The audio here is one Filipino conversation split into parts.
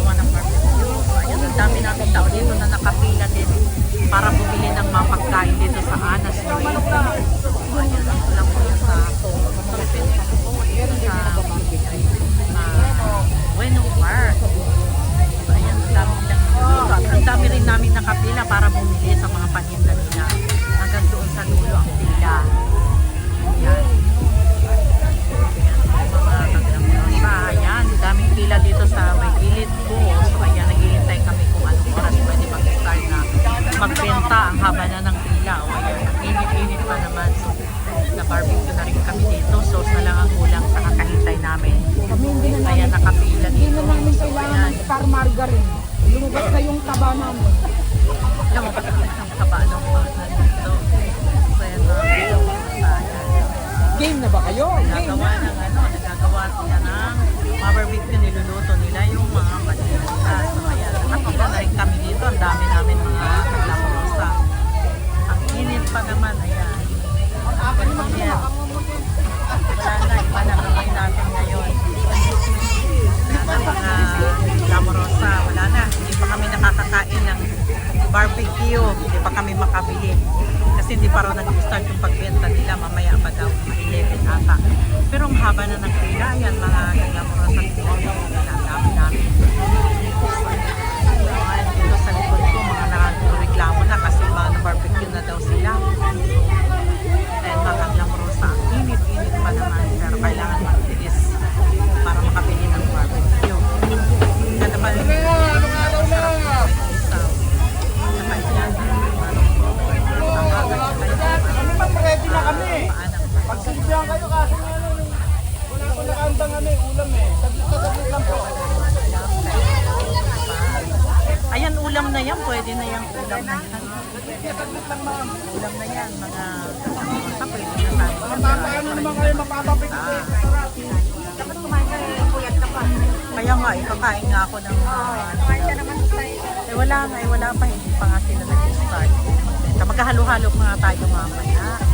gumagawa ng barbecue. Ayan, ang dami natin tao dito na nakapila din para bumili ng mga pagkain dito sa Anas Street. barbecue na rin kami dito. So, sa lang ang kulang sa kakahintay namin. Kami hindi na namin. Kaya nakapila dito. Hindi na namin kailangan so, star margarine. Lumabas na yung taba namin. Lumabas na yung taba ng pata dito. So, yan na. Game na ba kayo? Nagagawa ng ano, nagagawa sila ng mga barbecue niluluto nila yung mga patinta. So, wala na, iba na kamay natin ngayon. Wala na lamorosa, wala na. Hindi pa kami nakakakain ng barbecue. Hindi pa kami makabili. Kasi hindi pa raw nag-start yung pagbenta nila. Mamaya pa daw, mga 11 ata. Pero ang haba na ng pila. Yan, mga naglamorosa dito. Ang dami namin. Ulam na yan. Pwede na yan. Ulam na yan. Ulam na yan. Mga sa pwede na tayo. Paano naman kayo mapapapit eh. Kaya nga, ikakain nga ako ng mga Eh wala nga, eh wala pa. Hindi pa nga sila nag-start. Magkahalo-halo pa nga tayo mamaya.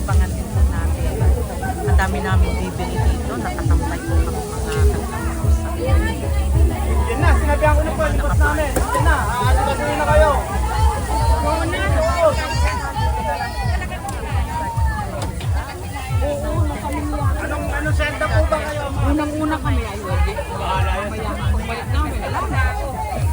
Inaabangan din po natin. Ang dami namin bibili dito. Nakatambay po kami mga nagkakarosa. Yan na, sinabihan ko na po, libos namin. Yan na, aalikasin na kayo. Oo na, oo. Anong, anong senda po ba kayo? Unang-una kami